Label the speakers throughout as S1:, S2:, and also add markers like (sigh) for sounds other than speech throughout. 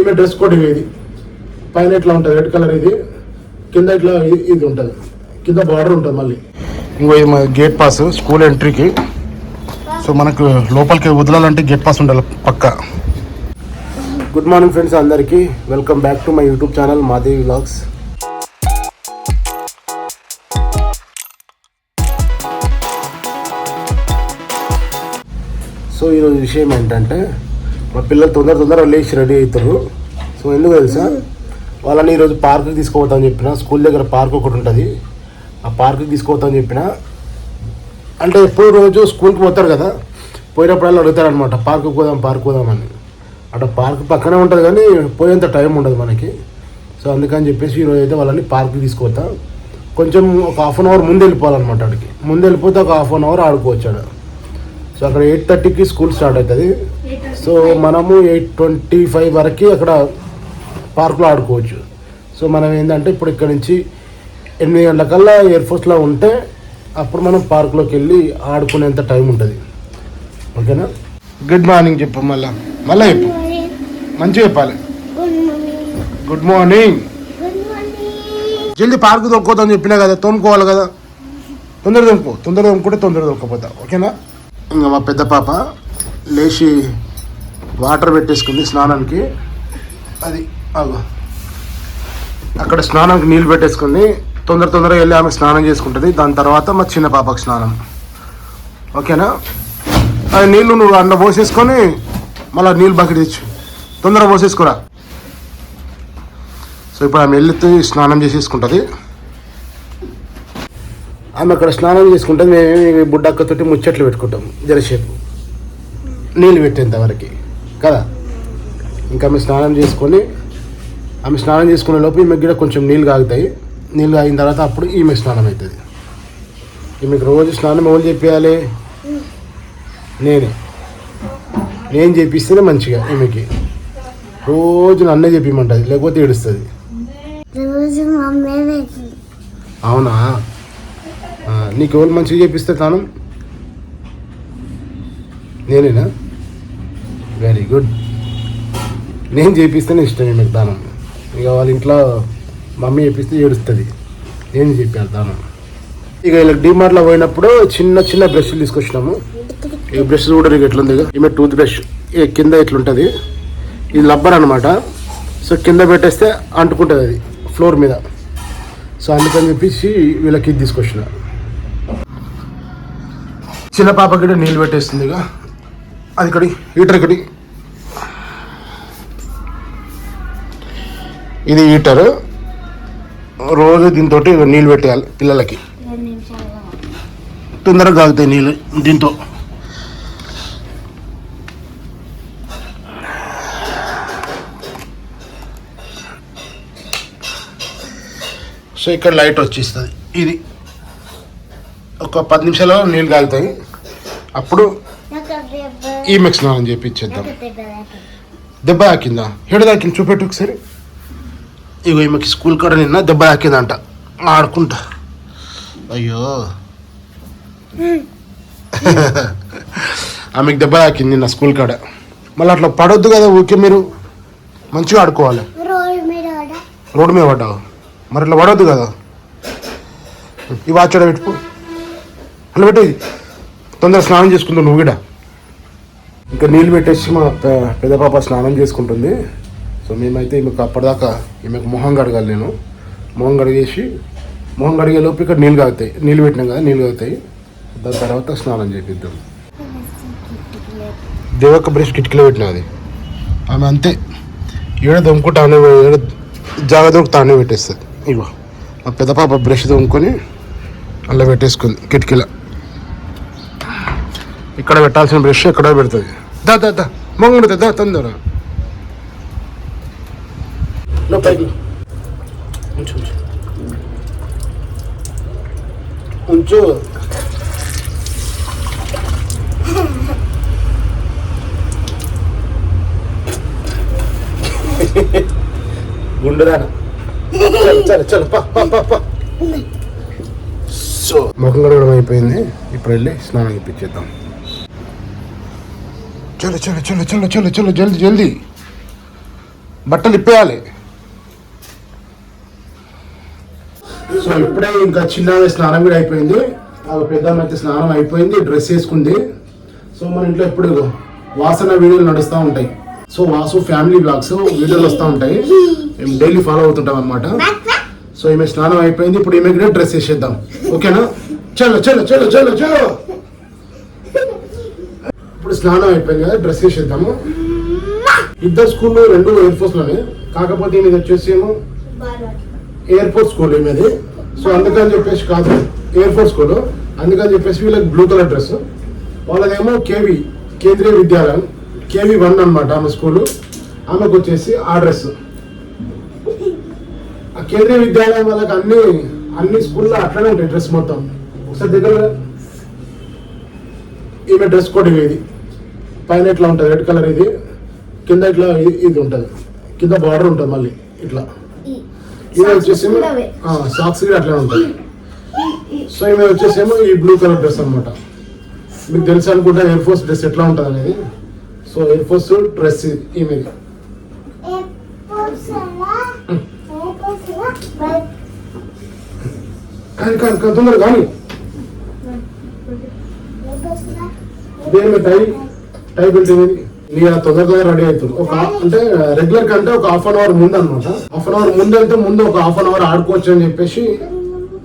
S1: ఈమె dress code ఇది. పైన ఇట్లా ఉంటుంది రెడ్ కలర్ ఇది. కింద ఇట్లా ఇది ఉంటుంది. కింద బార్డర్ ఉంటుంది మళ్ళీ. ఇంకో గేట్ పాస్ స్కూల్ ఎంట్రీకి. సో మనకు లోపలికి వదలాలంటే గేట్ పాస్ ఉండాలి పక్క. గుడ్ మార్నింగ్ ఫ్రెండ్స్ అందరికీ. Welcome back to my YouTube channel Madevi vlogs. So ఈరోజు విషయం ఏంటంటే మా పిల్లలు తొందర తొందర లేచి రెడీ అవుతారు. సో ఎందుకు తెలుసా? వాళ్ళని ఈరోజు పార్క్కి తీసుకోవద్దని చెప్పిన స్కూల్ దగ్గర పార్క్ ఒకటి ఉంటుంది. ఆ పార్క్కి తీసుకోవద్దని చెప్పిన అంటే ఎప్పుడు రోజు స్కూల్కి పోతారు కదా పోయినప్పుడల్లా అడుగుతారు అనమాట పార్కు పోదాం పార్క్ పోదామని అంటే పార్క్ పక్కనే ఉంటుంది కానీ పోయేంత టైం ఉండదు మనకి. సో అందుకని చెప్పేసి ఈరోజు అయితే వాళ్ళని పార్క్కి తీసుకుపోతా. కొంచెం ఒక హాఫ్ అన్ అవర్ ముందు వెళ్ళిపోవాలన్నమాట అక్కడికి. ముందు వెళ్ళిపోతే ఒక హాఫ్ అన్ అవర్ ఆడుకోవచ్చు సో అక్కడ ఎయిట్ థర్టీకి స్కూల్ స్టార్ట్ అవుతుంది. సో మనము ఎయిట్ ట్వంటీ ఫైవ్ వరకు అక్కడ పార్క్లో ఆడుకోవచ్చు. సో మనం ఏంటంటే ఇప్పుడు ఇక్కడ నుంచి ఎనిమిది గంటలకల్లా ఎయిర్ ఫోర్స్లో ఉంటే అప్పుడు మనం పార్క్లోకి వెళ్ళి ఆడుకునేంత టైం ఉంటుంది. ఓకేనా గుడ్ మార్నింగ్ చెప్పు మళ్ళా. మళ్ళీ చెప్పు. మంచిగా చెప్పాలి. గుడ్ మార్నింగ్ జల్దీ పార్క్ తొక్కోదని చెప్పినా కదా తోముకోవాలి కదా. తొందర తోముకో. తొందర తోముకుంటే తొందర తొక్కపోతా ఓకేనా ఇంకా మా పెద్ద పాప లేచి వాటర్ పెట్టేసుకుంది స్నానానికి. అది అగో. అక్కడ స్నానానికి నీళ్ళు పెట్టేసుకుంది. తొందర తొందరగా వెళ్ళి ఆమె స్నానం చేసుకుంటుంది. దాని తర్వాత మా చిన్న పాపకు స్నానం. ఓకేనా? అది నీళ్ళు నువ్వు అందులో పోసేసుకొని మళ్ళీ నీళ్ళు బకెట్ తెచ్చు. తొందరగా పోసేసుకురా. సో ఇప్పుడు ఆమె వెళ్ళి స్నానం చేసేసుకుంటుంది. ఆమె అక్కడ స్నానం చేసుకుంటే మేము బుడ్డక్కతోటి ముచ్చట్లు పెట్టుకుంటాం. జరసేపు. నీళ్ళు పెట్టేంత వరకు. కదా? ఇంకా ఆమె స్నానం చేసుకొని ఆమె స్నానం చేసుకునే లోపు ఈమెకి కూడా కొంచెం నీళ్ళు కాగుతాయి. నీళ్ళు కాగిన తర్వాత అప్పుడు ఈమె స్నానం అవుతుంది ఈమెకు రోజు స్నానం ఎవరు చేపించాలి నేనే. నేను చేపిస్తేనే మంచిగా ఈమెకి. రోజు నన్నే చెప్పిమంటుంది లేకపోతే ఏడుస్తుంది. అవునా? నీకు ఎవరు మంచిగా చేపిస్తే తాను? నేనేనా? వెరీ గుడ్ నేను చేపిస్తేనే ఇష్టం మీకు దానం. ఇక వాళ్ళ ఇంట్లో మమ్మీ చేపిస్తే ఏడుస్తుంది. నేను చెప్పాను దానం. ఇక ఇలా డిమార్ట్లో పోయినప్పుడు చిన్న చిన్న బ్రష్లు తీసుకొచ్చినాము. ఈ బ్రష్ కూడా నీకు ఎట్లుంది ఈమె టూత్ బ్రష్ ఈ కింద ఇట్లుంటుంది ఇది లబ్బర్ అనమాట సో కింద పెట్టేస్తే అంటుకుంటుంది అది ఫ్లోర్ మీద. సో అందుకని చెప్పేసి వీళ్ళకి ఇది తీసుకొచ్చిన. చిన్న పాపకి కూడా నీళ్ళు పెట్టేస్తుంది ఇక అది ఇక్కడి హీటర్ ఇక్కడి ఇది హీటర్. రోజు దీంతో నీళ్ళు పెట్టేయాలి పిల్లలకి. తొందరగా కాగుతాయి నీళ్ళు దీంతో. సో ఇక్కడ లైట్ వచ్చేస్తుంది. ఇది ఒక పది నిమిషాల్లో నీళ్ళు కాగుతాయి. అప్పుడు
S2: నాకు దెబ్బ
S1: ఈ మిక్స్ స్నానం చేపించేద్దాం
S2: నాకు దెబ్బ తాకింది.
S1: తాకింది చూపెట్టు ఒకసారి. ఇగో ఈమెకి స్కూల్ కాడ నిన్న దెబ్బ తాకిందంట. ఆడుకుంటా. అయ్యో. (laughs) ఆమెకి దెబ్బ తాకింది నిన్న స్కూల్ కాడ. మళ్ళీ అట్లా పడొద్దు కదా ఊరికే మీరు. మంచిగా ఆడుకోవాలి.
S2: రోడ్డు మీద
S1: పడ్డావు. మరి ఇట్లా పడొద్దు కదా. వాచ్ ఆడ పెట్టుకో. అలా పెట్టు. తొందరగా స్నానం చేసుకుంటావు నువ్వు కూడా. ఇంకా నీళ్ళు పెట్టేసి మా పెద్ద పాప స్నానం చేసుకుంటుంది. సో మేమైతే ఈమెకు అప్పటిదాకా ఈమెకు మొహం కడగాలి నేను. మొహం కడిగేసి మొహం కడిగే లోపు ఇక్కడ నీళ్ళు కాగుతాయి. నీళ్ళు పెట్టినాం కదా నీళ్ళు కాగుతాయి. దాని తర్వాత స్నానం చేపిద్దాం. దేవక్క బ్రష్ కిటికీలో పెట్టినా అది. ఆమె అంతే. ఏడ దొమ్ముకుంటా ఆనే ఏడ జాగ పెట్టేస్తుంది. ఇగో మా పెద్ద పాప బ్రష్ దొమ్ముకొని అలా పెట్టేసుకుంది కిటికీలో. ఇక్కడ పెట్టాల్సిన బ్రష్ ఎక్కడ పెడుతుంది. దా దా దా. మొంగుడుతుంది దా తొందర. ఉంచు గుండుదానా చల్ చల్ చల్ పా పా పా పా. సో. ముఖం కడగడం అయిపోయింది. ఇప్పుడు వెళ్ళి స్నానం ఇప్పించేద్దాం చలో చలో చలో చలో చలో చలో జల్దీ జల్దీ. బట్టలు ఇప్పేయాలి. సో ఇప్పుడే ఇంకా చిన్న స్నానం కూడా అయిపోయింది. ఆ పెద్ద అయితే స్నానం అయిపోయింది డ్రెస్ వేసుకుంది. సో మన ఇంట్లో ఎప్పుడు వాసన వీడియోలు నడుస్తూ ఉంటాయి. సో వాసు ఫ్యామిలీ బ్లాగ్స్ వీడియోలు వస్తూ ఉంటాయి. మేము డైలీ ఫాలో అవుతుంటాం అనమాట సో ఈమె స్నానం అయిపోయింది. ఇప్పుడు ఈమె కూడా డ్రెస్ వేసేద్దాం. ఓకేనా? చలో చలో చలో చలో చలో. స్నానం అయిపోయింది కదా డ్రెస్ వేసేద్దాము ఇద్దరు స్కూల్లో రెండు ఎయిర్ ఫోర్స్లోనే. కాకపోతే మీద వచ్చేసి ఏమో ఎయిర్ ఫోర్స్ స్కూల్ ఈమెది. సో అందుకని చెప్పేసి కాదు ఎయిర్ ఫోర్స్ స్కూల్ అందుకని చెప్పేసి వీళ్ళకి బ్లూ కలర్ డ్రెస్ వాళ్ళదేమో KV Kendriya Vidyalaya. KV one అనమాట ఆమె స్కూలు ఆమెకు వచ్చేసి ఆ డ్రెస్ ఆ కేంద్రీయ విద్యాలయం వాళ్ళకి అన్ని అన్ని స్కూల్లో అట్లనే ఉంటాయి డ్రెస్ మొత్తం. ఒకసారి దగ్గర ఈమె డ్రెస్ కోడ్ ఇవేది పైన ఇట్లా ఉంటుంది రెడ్ కలర్ ఇది. కింద ఇట్లా ఇది- ఉంటుంది. కింద బార్డర్ ఉంటుంది మళ్ళీ ఇట్లా. ఇది వచ్చేసి సాక్స్ కూడా అట్లా ఉంటుంది. సో ఈమె వచ్చేసేమో ఈ బ్లూ కలర్ డ్రెస్ అన్నమాట. మీకు తెలుసు అనుకుంటా ఎయిర్ ఫోర్స్ డ్రెస్ ఎట్లా ఉంటుంది అనేది. సో ఎయిర్ ఫోర్స్ డ్రెస్ ఈమె కానీ కానీ కానీ తొందరగా కానీ. దేని టై టై బెల్ట్ అనేది ఇక తొందరగా రెడీ అవుతుంది. ఒక అంటే రెగ్యులర్ కంటే ఒక హాఫ్ అన్ అవర్ ముందు అనమాట హాఫ్ అన్ అవర్ ముందు వెళ్తే ముందు ఒక హాఫ్ అన్ అవర్ ఆడుకోవచ్చు అని చెప్పేసి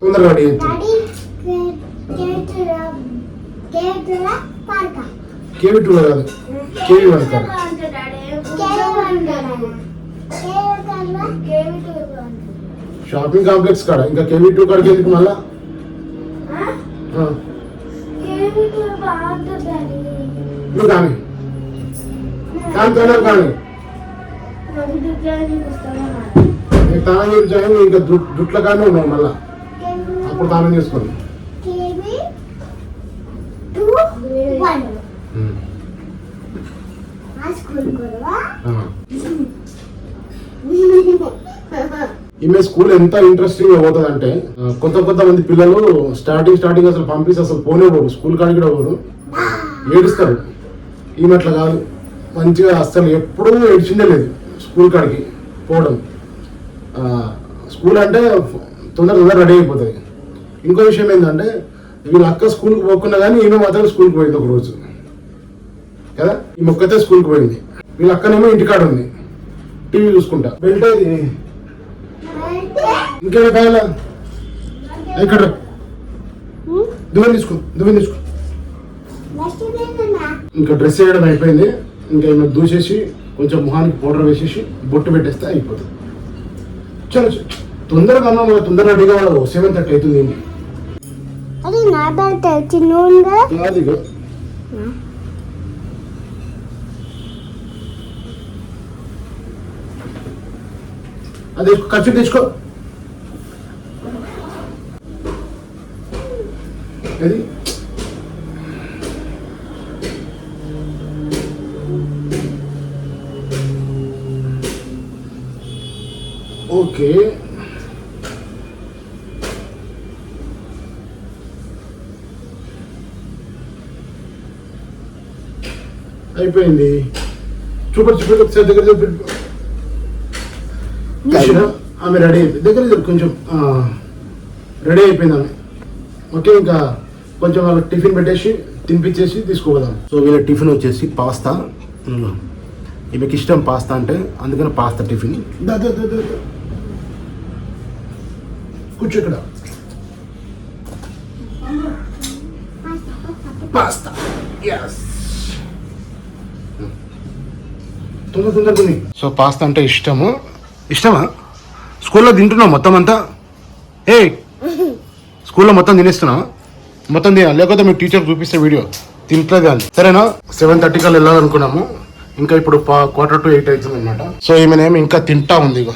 S1: తొందరగా రెడీ అవుతుంది. కేవీ టూ కాదు? కేవీ వన్ కాదు షాపింగ్ కాంప్లెక్స్ కాడ. ఇంకా కేవీ టూ కాడికి ఎందుకు మళ్ళా? నువ్వు కానీ కానీ తొందర కానీ నీకు తానం చేయించాను ఇంకా కానీ ఉన్నావు మళ్ళా అప్పుడు తానం చేసుకోండి. ఈమె స్కూల్ ఎంత ఇంట్రెస్టింగ్ పోతుంది అంటే కొత్త కొత్త మంది పిల్లలు స్టార్టింగ్ స్టార్టింగ్ అసలు పంపిస్తే అసలు పోనే పోరు. స్కూల్ కాడికి కూడా పోరు. ఏడుస్తారు. ఈమె అట్లా కాదు. మంచిగా అసలు ఎప్పుడూ ఏడ్చిండే లేదు స్కూల్ కాడికి పోవడం. స్కూల్ అంటే తొందర తొందర రెడీ అయిపోతుంది ఇంకో విషయం ఏంటంటే వీళ్ళ అక్క స్కూల్కి పోకుండా కానీ ఈమె మాత్రం స్కూల్కి పోయింది ఒక రోజు. కదా? ఈ మొక్కతే స్కూల్కి పోయింది. వీళ్ళ అక్కనేమో ఇంటికాడ ఉంది. టీవీ చూసుకుంటా. బెల్ట్ ఇది ఇంకేనా కావాలా? ఇక్కడ దువ్వెన తీసుకో దువ్వెన తీసుకో. ఇంకా డ్రెస్ వేయడం అయిపోయింది. ఇంకా ఏమైనా దూసేసి కొంచెం మొహానికి పౌడర్ వేసేసి బొట్టు పెట్టేస్తే అయిపోతుంది. చలో. తొందరగా అన్నా తొందరగా రెడీగా ఉండవు సెవెన్ థర్టీ అవుతుంది
S2: అది నా
S1: అది ఖర్చు తెచ్చుకో అది ఓకే అయిపోయింది చూపడు చూపడు ఒకసారి దగ్గర చూసినా? ఆమె రెడీ అయిపోయింది దగ్గర కొంచెం రెడీ అయిపోయింది ఆమె ఓకే ఇంకా కొంచెం వాళ్ళకి టిఫిన్ పెట్టేసి తినిపించేసి తీసుకోపోదాం. సో వీళ్ళ టిఫిన్ వచ్చేసి పాస్తా. ఈమెకి ఇష్టం పాస్తా అంటే అందుకని పాస్తా టిఫిన్. దా, దా, దా, దా, దా. కూర్చో ఇక్కడ. పాస్తా ఎస్ తొందర తొందర తిని సో పాస్తా అంటే ఇష్టము. ఇష్టమా? స్కూల్లో తింటున్నావు మొత్తం అంతా? ఏ స్కూల్లో మొత్తం తినేస్తున్నావా? మొత్తం తినాలి. లేకపోతే మీ టీచర్ చూపిస్తే వీడియో. తింటలేదు అని సరేనా? సెవెన్ థర్టీ కల్లా వెళ్ళాలనుకున్నాము. ఇంకా ఇప్పుడు క్వార్టర్ టు ఎయిట్ అవుతుంది అనమాట సో ఈమెనేమి ఇంకా తింటా ఉంది ఇక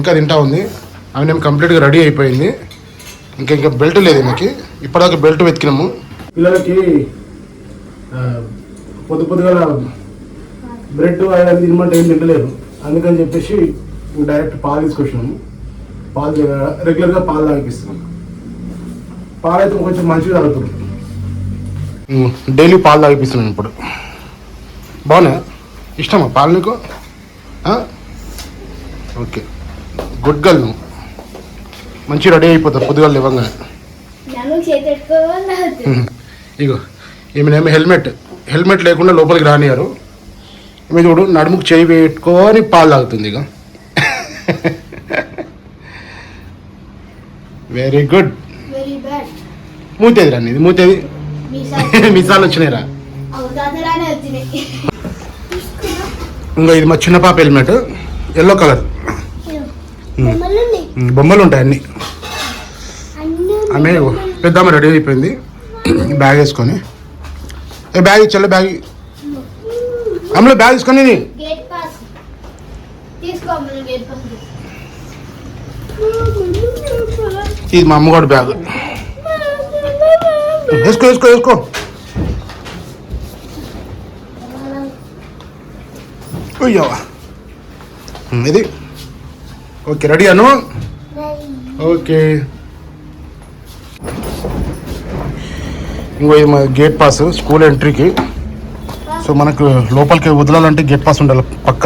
S1: ఇంకా తింటా ఉంది. ఆమెనేమి కంప్లీట్గా రెడీ అయిపోయింది. ఇంకా ఇంకా బెల్ట్ లేదు ఈమెకి. ఇప్పటిదాకా బెల్ట్ వెతికినాము. పిల్లలకి పొద్దు పొద్దుగా బ్రెడ్ అవి తినమంటే ఏం తింటలేరు అందుకని చెప్పేసి డైరెక్ట్ పాలు తీసుకొచ్చినాము. పాలు రెగ్యులర్గా పాలు తాగిపిస్తున్నాం. పాలు అయితే కొంచెం మంచిగా తాగుతుంది. డైలీ పాలు తాగిపిస్తున్నాను ఇప్పుడు. బాగున్నా ఇష్టమా పాలు నీకు? ఓకే. గుడ్ గర్ల్ నువ్వు. మంచి రెడీ అయిపోతావు పొద్దుగా ఇవ్వగానే ఇగో ఈమెనేమో హెల్మెట్ హెల్మెట్ లేకుండా లోపలికి రానియారు. ఈమె చూడు నడుముకు చేయి పెట్టుకొని పాలు తాగుతుంది ఇక వెరీ గుడ్ మూతేది రా ఇది మూతేది. మిసాలు. (laughs) వచ్చినాయిరా. ఇంకా ఇది మా చిన్న పాప హెల్మెట్ ఎల్లో కలర్.
S2: బొమ్మలు
S1: ఉంటాయి అన్ని ఆమె పెద్దమ్మ రెడీ అయిపోయింది. బ్యాగ్ వేసుకొని. ఏ బ్యాగ్ ఇచ్చలే బ్యాగ్. అమ్మలో బ్యాగ్ తీసుకొని ఇది. మా అమ్మగాడు బ్యాగ్. వేసుకో వేసుకో వేసుకో. అయ్యవా ఇది ఓకే రెడీ అను ఓకే ఇంకో ఇది మా గేట్ పాస్ స్కూల్ ఎంట్రీకి సో మనకు లోపలికి వదలాలంటే గేట్ పాస్ ఉండాలి పక్క.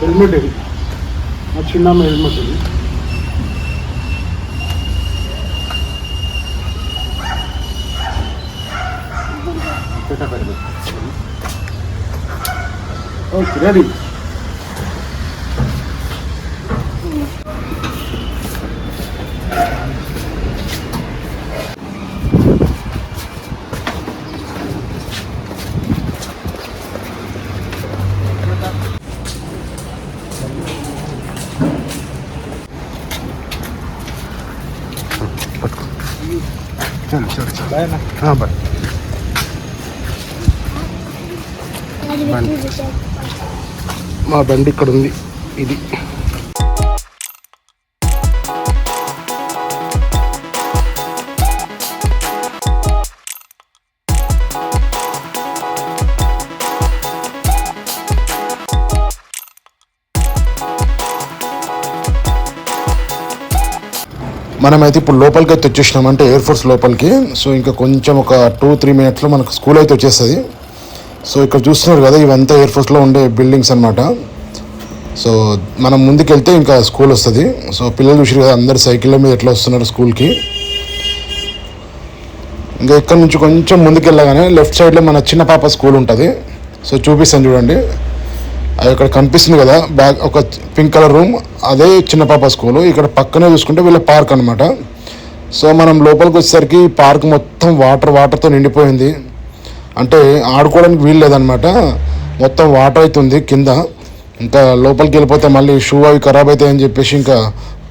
S1: హెల్మెట్ ఇది మా చిన్న హెల్మెట్ ఇది ఓకే రెడీ చలో చలో చలో బాయ్ మా బండి ఇక్కడ ఉంది. ఇది. మనమైతే ఇప్పుడు లోపలికి అయితే వచ్చేసినాం అంటే ఎయిర్ ఫోర్స్ లోపలికి. సో ఇంకా కొంచెం ఒక టూ త్రీ మినిట్స్లో మనకు స్కూల్ అయితే వచ్చేస్తుంది. సో ఇక్కడ చూస్తున్నారు కదా ఇవంతా ఎయిర్ ఫోర్స్లో ఉండే బిల్డింగ్స్ అన్నమాట. సో మనం ముందుకెళ్తే ఇంకా స్కూల్ వస్తుంది. సో పిల్లలు చూసారు కదా అందరు సైకిళ్ళ మీద ఎట్లా వస్తున్నారు స్కూల్కి ఇంకా ఇక్కడ నుంచి కొంచెం ముందుకెళ్ళగానే లెఫ్ట్ సైడ్లో మన చిన్న పాప స్కూల్ ఉంటుంది. సో చూపిస్తాను చూడండి. అది ఇక్కడ కనిపిస్తుంది కదా బ్యాగ్ ఒక పింక్ కలర్ రూమ్ అదే చిన్న పాప స్కూల్ ఇక్కడ పక్కనే చూసుకుంటే వీళ్ళ పార్క్ అనమాట సో మనం లోపలికి వచ్చేసరికి పార్క్ మొత్తం వాటర్ వాటర్తో నిండిపోయింది. అంటే ఆడుకోవడానికి వీలు లేదనమాట మొత్తం వాటర్ అవుతుంది కింద. ఇంకా లోపలికి వెళ్ళిపోతే మళ్ళీ షూ అవి ఖరాబ్ అవుతాయని చెప్పేసి ఇంకా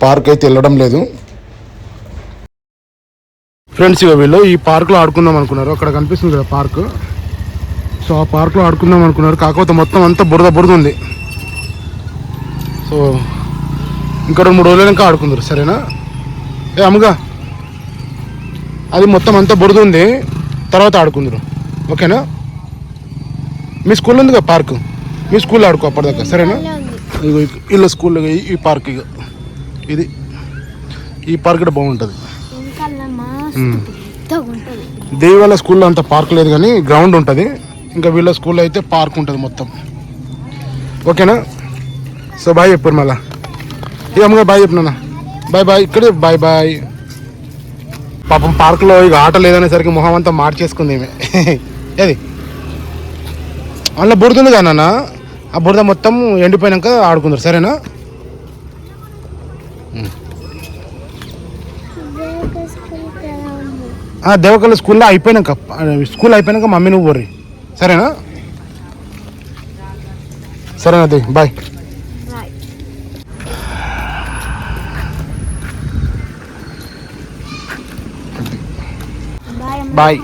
S1: పార్క్ అయితే వెళ్ళడం లేదు. ఫ్రెండ్స్ ఇక వీళ్ళు ఈ పార్క్లో ఆడుకుందాం అనుకున్నారు. అక్కడ కనిపిస్తుంది కదా పార్క్. సో ఆ పార్క్లో ఆడుకుందాం అనుకున్నారు. కాకపోతే మొత్తం అంతా బురద బురద ఉంది. సో ఇంకా రెండు మూడు రోజులు ఇంకా ఆడుకుందరు. సరేనా? ఏ అమ్మగా. అది మొత్తం అంతా బురద ఉంది. తర్వాత ఆడుకుందరు. ఓకేనా? మీ స్కూల్ ఉంది కదా పార్క్? మీ స్కూల్లో ఆడుకో అప్పటిదాకా సరేనా? ఇదిగో ఇ- వీళ్ళ స్కూల్లో ఈ- పార్క్ ఇక ఇది. ఈ పార్క్ కూడా బాగుంటుంది.
S2: ఇంకా పెద్దగా ఉంటుంది.
S1: దేవి వాళ్ళ స్కూల్లో అంత పార్క్ లేదు కానీ గ్రౌండ్ ఉంటుంది. ఇంకా వీళ్ళ స్కూల్లో అయితే పార్క్ ఉంటుంది మొత్తం. ఓకేనా? సో బాయ్ చెప్పారు మళ్ళా. ఇక అమ్మగా బాయ్ చెప్పినా బాయ్ బాయ్ ఇక్కడే బాయ్ బాయ్. పాపం పార్క్లో ఇక ఆట లేదనేసరికి మొహం అంతా మార్చేసుకుంది ఈమె. (laughs) ఏది? అందులో బురద ఉంది కదా నాన్న. ఆ బురద మొత్తం ఎండిపోయినాక ఆడుకుందరు సరేనా? ఆ, దేవకల్ల స్కూల్లో అయిపోయినాక ఆ, స్కూల్ అయిపోయినాక మమ్మీ నువ్వు పోర్రి. సరేనా? సరేనా అది bye. Bye.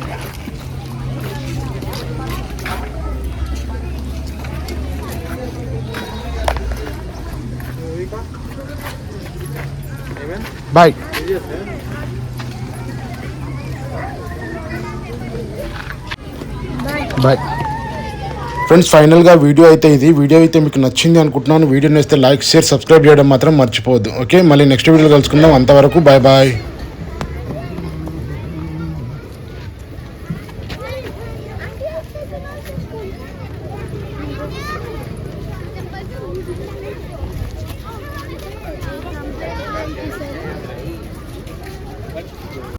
S1: Bye. Bye. Friends ఫైనల్గా వీడియో అయితే ఇది. వీడియో అయితే మీకు నచ్చింది అనుకుంటున్నాను. వీడియోని వేస్తే లైక్ షేర్ సబ్స్క్రైబ్ చేయడం మాత్రం మర్చిపోవద్దు. ఓకే మళ్ళీ నెక్స్ట్ వీడియో కలుసుకుందాం. అంతవరకు బాయ్ బాయ్.